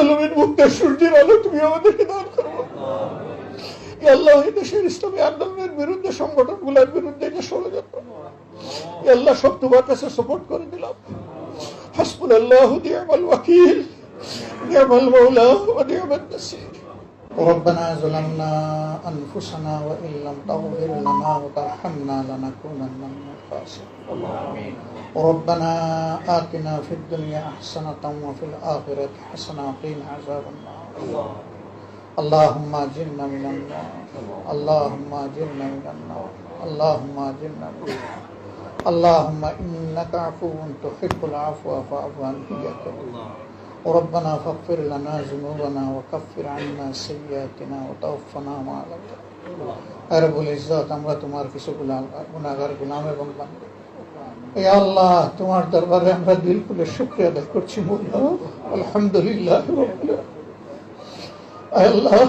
আলমিন মুক্তের সূর্যের আলো, তুমি আমাদেরকে দান করো। আল্লাহ, এই দেশের ইসলামী আন্দোলনের বিরুদ্ধে সংগঠনগুলোর বিরুদ্ধে যে ষড়যন্ত্র। আল্লাহ, সব তোমার কাছে সাপোর্ট করে দিলাম। হাসপুল আল্লাহ নিয়ামাল ওয়াকিল, নিয়ামাল মৌলা ওয়া নিয়ামান নাসির। ربنا ظلمنا أنفسنا وإن لم تغفر لنا وترحمنا لنكونن من الخاسرين. ربنا آتنا في الدنيا حسنة وفي الآخرة حسنة وقنا عذاب النار. اللهم أجرنا من النار. اللهم أجرنا من النار. اللهم أجرنا من النار. اللهم إنك عفو تحب العفو فاعف عنا ربنا فاغفر لنا ذنوبنا وكفر عنا سيئاتنا وتوفنا مع الأبرار রব্বুল ইজ্জত আমরা তোমার কিছু গুণাগার গুলাম এবং বান্দা এ আল্লাহ তোমার দরবারে আমরা দিল খুলে শুক্রিয়া আদায় করছি মোল্লা আলহামদুলিল্লাহ রব্বুল আলামিন। আয় আল্লাহ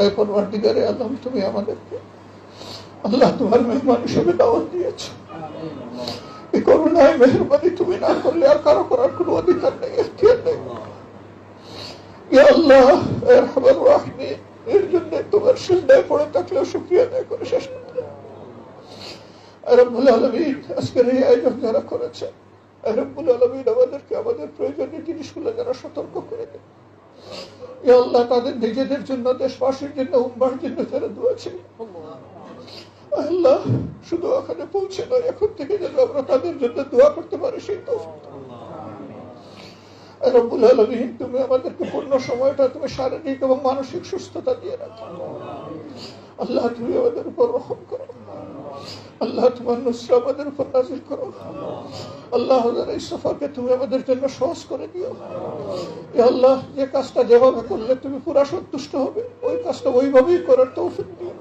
আয় পরবর্তীকারে আল্লাহ তুমি আমাদেরকে আল্লাহ তোমার মেহমান হিসেবে দাওয়াত দিয়েছো এই করুণায় মেহরবানি তুমি না করলে আর কারো করার কোনো অধিকার নেই এখতিয়ার নেই ইয়া আল্লাহ এর খবর এর জন্য তোমার সিজদায় পড়ে থাকলেও শুকরিয়া আদায় করে শেষ করতে রব্বুল আলমিন, আজকের এই আয়োজন যারা করেছে রব্বুল আলমিন আমাদেরকে আমাদের প্রয়োজনীয় জিনিসগুলো যারা সতর্ক করে দেয় ইয়া আল্লাহ, তাদের নিজেদের জন্য, দেশবাসীর জন্য, উম্মার জন্য যারা দোয়া ছিল আল্লাহ, শুধু ওখানে পৌঁছে নয়, এখন থেকে যেন আমরা তাদের জন্য দোয়া করতে পারি, সেই তো রব্বুল আলমিন, তুমি আমাদেরকে পূর্ণ সময়টা তুমি শারীরিক এবং মানসিক সুস্থতা দিয়ে রাখো। আল্লাহ, তুমি আমাদের উপর রহম করো। আল্লাহ, তোমার নুসরা আমাদের উপর নাজিল করো। আল্লাহ এই সফরকে তুমি আমাদের জন্য সহজ করে দিও। আল্লাহ, যে কাজটা যেভাবে করলে তুমি পুরা সন্তুষ্ট হবে, ওই কাজটা ওইভাবেই করার তৌফিক দিও।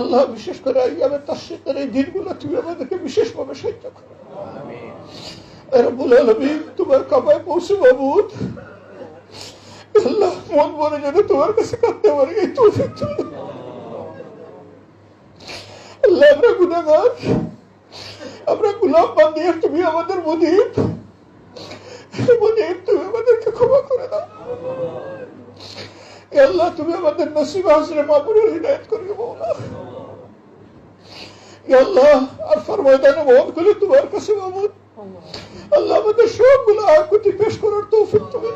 আল্লাহ, বিশেষ করে আইয়ামের তাসিদের এই দিনগুলো তুমি আমাদেরকে বিশেষভাবে সাহায্য করো। তোমার কামায় পৌঁছে বাবুদ। মন মনে যেন তোমার কাছে কাঁদতে পারি আমরা গুনাগার আমরা গুলাম বান্দিয়ার তুমি আমাদের মদিব আমাদেরকে ক্ষমা করে দাও। আল্লাহ, তুমি আমাদের নসিব হাসরে মাপুরের হৃদায়ত করে মৌলা এ আল্লাহ, আর ফরময়দানে মহন করে তোমার কাছে মামুদ আল্লাহ আমাদের সবগুলো আকুতি পেশ করার তৌফিক তুমি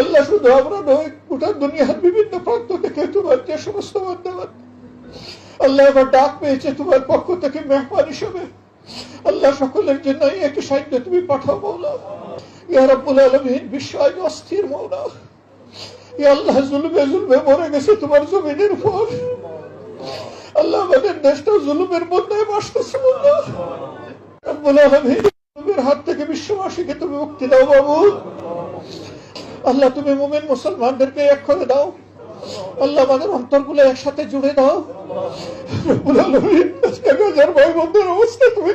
আল্লাহ শুধু আমরা নয়, গোটা দুনিয়ার বিভিন্ন প্রান্ত থেকে তোমার যে সমস্ত বান্দাবাদ আল্লাহ এবার ডাক পেয়েছে তোমার পক্ষ থেকে মেহমান হিসেবে। আল্লাহ সকলের জন্য একটি সাহায্য তুমি পাঠাও মৌলা ইয়া রাব্বুল আলামিন বিশ্ব অস্থির মৌলা আল্লাহ, জুলুমে জুলুমে মরে গেছে তোমার জমিনের উপর। আল্লাহ আমাদের দেশটা জুলুমের মধ্যে বাসতেছে মৌলা হাত থেকে বিশ্ববাসীকে তুমি মুক্তি দাও বাবু। আল্লাহ, তুমি মুসলমানদেরকে এক করে দাও। আল্লাহ, আমাদের একসাথে জুড়ে দাও। অবস্থা তুমি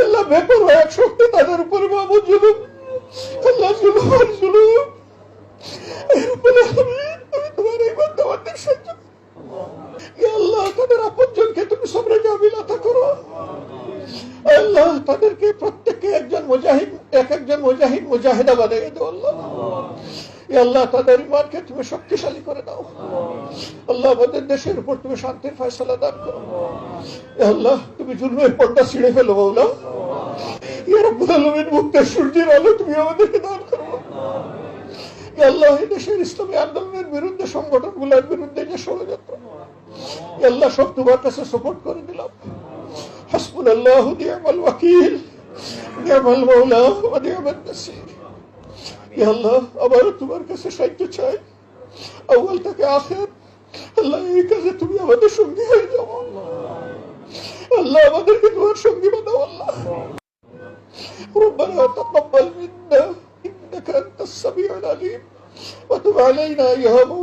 আল্লাহ বেপর এক শক্তি তাদের উপরে বাবু জুলুম। আল্লাহ, জুলুম আর জুলুম তুমি তোমার এই বান্দাবান্দির সহ্য করো। ইয়া আল্লাহ তাদের আপনজনকে তুমি সবরে জামিলাতা করো আল্লাহ তাদেরকে প্রত্যেককে একজন মুজাহিদ, এক একজন মুজাহিদ মুজাহিদা বানিয়ে দাও আল্লাহ। তাদের ইমানকে তুমি শক্তিশালী করে দাও। আল্লাহ, আমাদের দেশের উপর তুমি শান্তির ফয়সলা দান করো। আল্লাহ, তুমি জুলমের পর্দা ছিঁড়ে ফেলো বৌলা ইয়া রব্বুল মুক্তের সূর্যের আলো তুমি আমাদেরকে দান করো। আল্লাহ দেশের ইসলামী আন্দোলনের বিরুদ্ধে, সংগঠনগুলোর বিরুদ্ধে যে ষড়যন্ত্র আল্লাহ, সব তোমার কাছে সাপোর্ট করে দিলাম। حسبنا الله ونعم الوكيل نعم المولى ونعم النصير يا الله আবারও তোমার কাছে সাহায্য চাই আউয়াল থেকে আখের আল্লাহ এই কাজে তুমি আমাদের সঙ্গী হয়ে যাও আল্লাহ আমাদেরকে তোমার সঙ্গী বানাও আল্লাহ ربنا تقبل منا انك انت السميع العليم وتب علينا يا مولانا